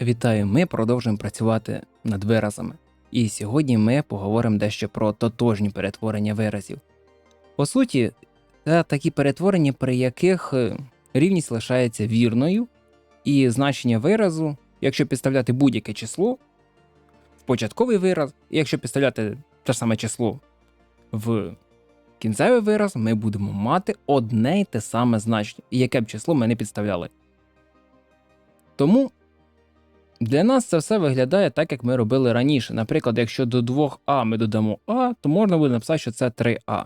Вітаю! Ми продовжуємо працювати над виразами. І сьогодні ми поговоримо дещо про тотожні перетворення виразів. По суті, це такі перетворення, при яких е, рівність лишається вірною, і значення виразу, якщо підставляти будь-яке число в початковий вираз, і якщо підставляти те ж саме число в кінцевий вираз, ми будемо мати одне й те саме значення, яке б число ми не підставляли. Тому для нас це все виглядає так, як ми робили раніше. Наприклад, якщо до 2а ми додамо А, то можна буде написати, що це 3а.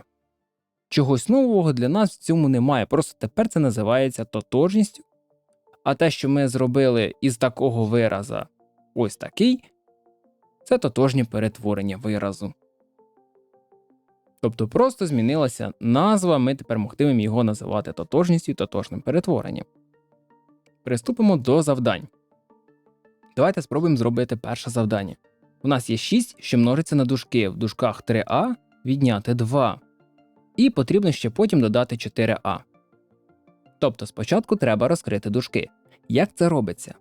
Чогось нового для нас в цьому немає. Просто тепер це називається тотожністю. А те, що ми зробили із такого вираза ось такий, це тотожнє перетворення виразу. Тобто просто змінилася назва, ми тепер могтимемо його називати тотожністю і тотожним перетворенням. Приступимо до завдань. Давайте спробуємо зробити перше завдання. У нас є 6, що множиться на дужки. В дужках 3а відняти 2. І потрібно ще потім додати 4а. Тобто спочатку треба розкрити дужки. Як це робиться?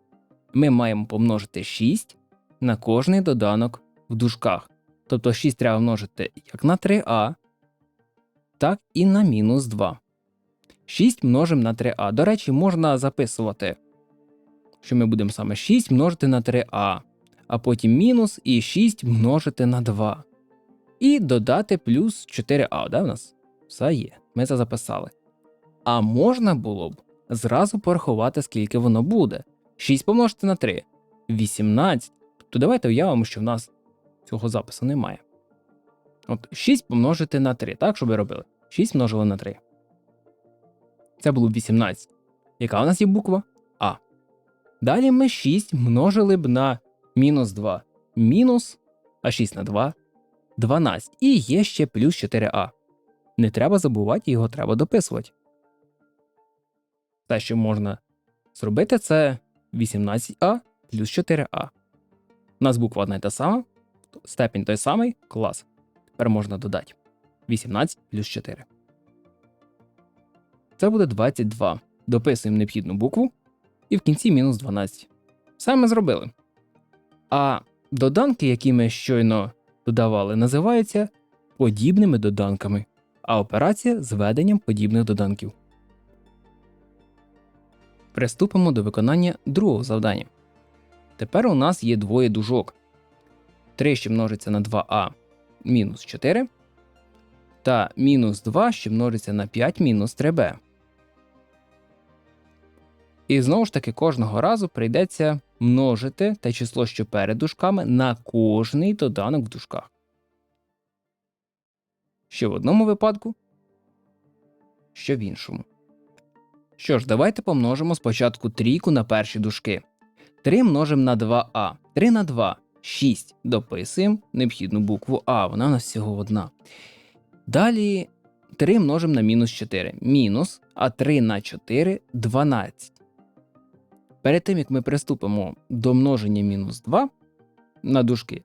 Ми маємо помножити 6 на кожний доданок в дужках. Тобто 6 треба множити як на 3а, так і на мінус 2. 6 множимо на 3а. До речі, можна записувати що ми будемо саме 6 множити на 3а, а потім мінус і 6 множити на 2. І додати плюс 4а, да, в нас? Все є, ми це записали. А можна було б зразу порахувати, скільки воно буде. 6 помножити на 3 18. Тобто давайте уявимо, що в нас цього запису немає. От 6 помножити на 3, так, що ви робили? 6 множили на 3. Це було б 18. Яка у нас є буква? Далі ми 6 множили б на мінус 2. Мінус, а 6 на 2 12. І є ще плюс 4а. Не треба забувати, його треба дописувати. Те, що можна зробити, це 18а плюс 4а. У нас буква одна й та сама, степінь той самий, клас. Тепер можна додати 18 плюс 4. Це буде 22. Дописуємо необхідну букву і в кінці мінус 12. Все ми зробили. А доданки, які ми щойно додавали, називаються подібними доданками, а операція з веденням подібних доданків. Приступимо до виконання другого завдання. Тепер у нас є двоє дужок. 3, що множиться на 2а мінус 4, та мінус 2, що множиться на 5 мінус 3b. І знову ж таки, кожного разу прийдеться множити те число, що перед дужками, на кожний доданок в дужках. Що в одному випадку, що в іншому. Що ж, давайте помножимо спочатку трійку на перші дужки. 3 множимо на 2а. 3 на 2 6. Дописуємо необхідну букву А, вона у нас всього одна. Далі 3 множимо на мінус 4. Мінус, а 3 на 4 12. Перед тим, як ми приступимо до множення мінус 2 на дужки,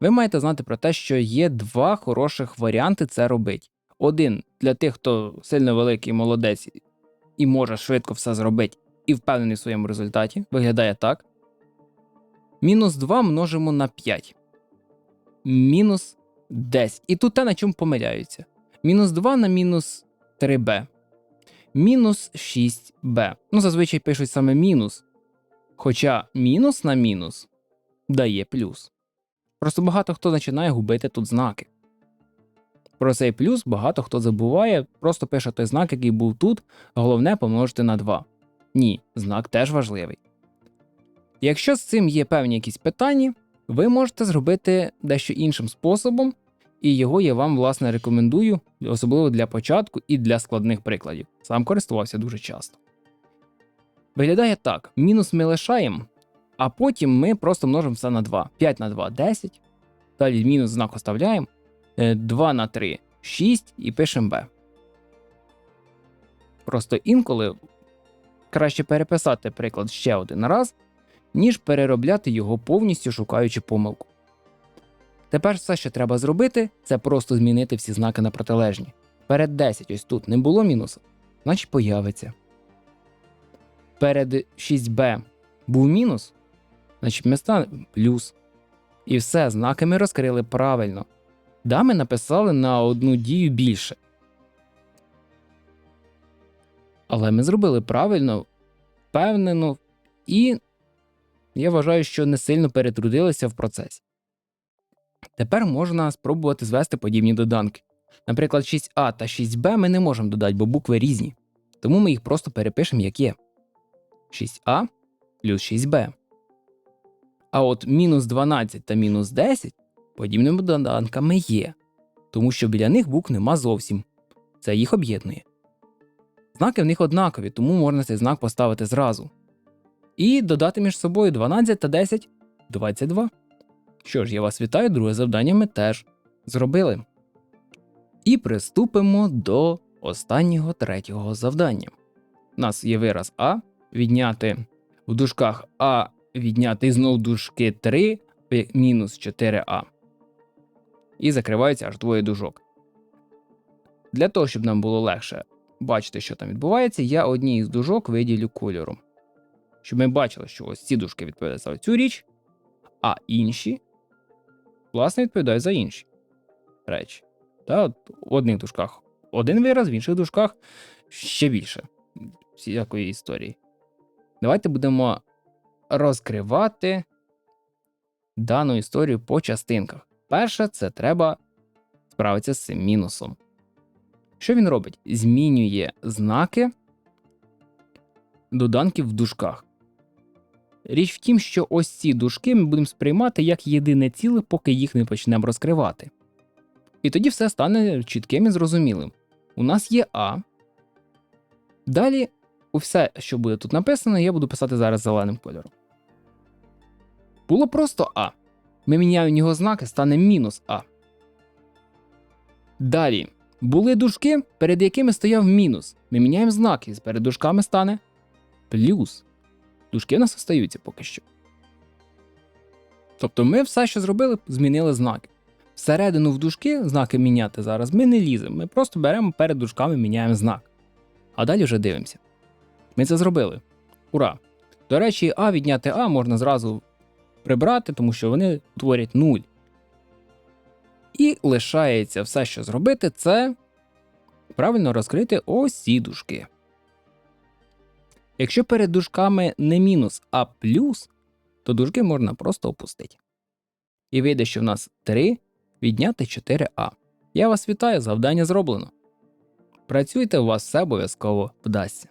ви маєте знати про те, що є два хороших варіанти це робити. Один для тих, хто сильно великий молодець і може швидко все зробити, і впевнений в своєму результаті, виглядає так. Мінус 2 множимо на 5. Мінус 10. І тут те, на чому помиляються. Мінус 2 на мінус 3b. Мінус 6b. Ну, зазвичай пишуть саме мінус. Хоча мінус на мінус дає плюс. Просто багато хто починає губити тут знаки. Про цей плюс багато хто забуває, просто пише той знак, який був тут, головне помножити на 2. Ні, знак теж важливий. Якщо з цим є певні якісь питання, ви можете зробити дещо іншим способом, і його я вам, власне, рекомендую, особливо для початку і для складних прикладів. Сам користувався дуже часто. Виглядає так: мінус ми лишаємо, а потім ми просто множимо все на 2. 5 на 2 10. Далі мінус знак оставляємо. 2 на 3 6 і пишемо b. Просто інколи краще переписати приклад ще один раз, ніж переробляти його повністю шукаючи помилку. Тепер все, що треба зробити, це просто змінити всі знаки на протилежні. Перед 10 ось тут не було мінуса, значить появиться перед 6b був мінус, Значить, ми ставимо плюс. І все, знаки ми розкрили правильно. Да, ми написали на одну дію більше. Але ми зробили правильно, впевнено, і я вважаю, що не сильно перетрудилися в процесі. Тепер можна спробувати звести подібні доданки. Наприклад, 6а та 6b ми не можемо додати, бо букви різні. Тому ми їх просто перепишемо як є. 6а плюс 6b. А от мінус 12 та мінус 10 подібними доданками є, тому що біля них букв нема зовсім. Це їх об'єднує. Знаки в них однакові, тому можна цей знак поставити зразу. І додати між собою 12 та 10 22. Що ж, я вас вітаю, друге завдання ми теж зробили. І приступимо до останнього третього завдання. У нас є вираз А, відняти в дужках А, відняти знов дужки 3 мінус 4А. І закривається аж двоє дужок. Для того, щоб нам було легше бачити, що там відбувається, я одні із дужок виділю кольором. Щоб ми бачили, що ось ці дужки відповідають за цю річ, а інші, власне, відповідають за інші речі. Та от в одних дужках один вираз, в інших дужках ще більше всякої історії. Давайте будемо розкривати дану історію по частинках. Перше, це треба справитися з цим мінусом. Що він робить? Змінює знаки доданків в дужках. Річ в тім, що ось ці дужки ми будемо сприймати як єдине ціле, поки їх не почнемо розкривати. І тоді все стане чітким і зрозумілим. У нас є А. Далі, все, що буде тут написано, я буду писати зараз зеленим кольором. Було просто А. Ми міняємо його знаки, стане мінус А. Далі. Були дужки, перед якими стояв мінус. Ми міняємо знаки, перед дужками стане плюс. Дужки в нас остаються поки що. Тобто ми все, що зробили, змінили знаки. Всередину в дужки знаки міняти зараз ми не ліземо. Ми просто беремо перед дужками, міняємо знак. А далі вже дивимося. Ми це зробили. Ура! До речі, А відняти А можна зразу прибрати, тому що вони творять 0. І лишається все, що зробити, це правильно розкрити ось ці дужки. Якщо перед дужками не мінус, а плюс, то дужки можна просто опустити. І вийде, що в нас 3 відняти 4а. Я вас вітаю, завдання зроблено. Працюйте, у вас все обов'язково вдасться.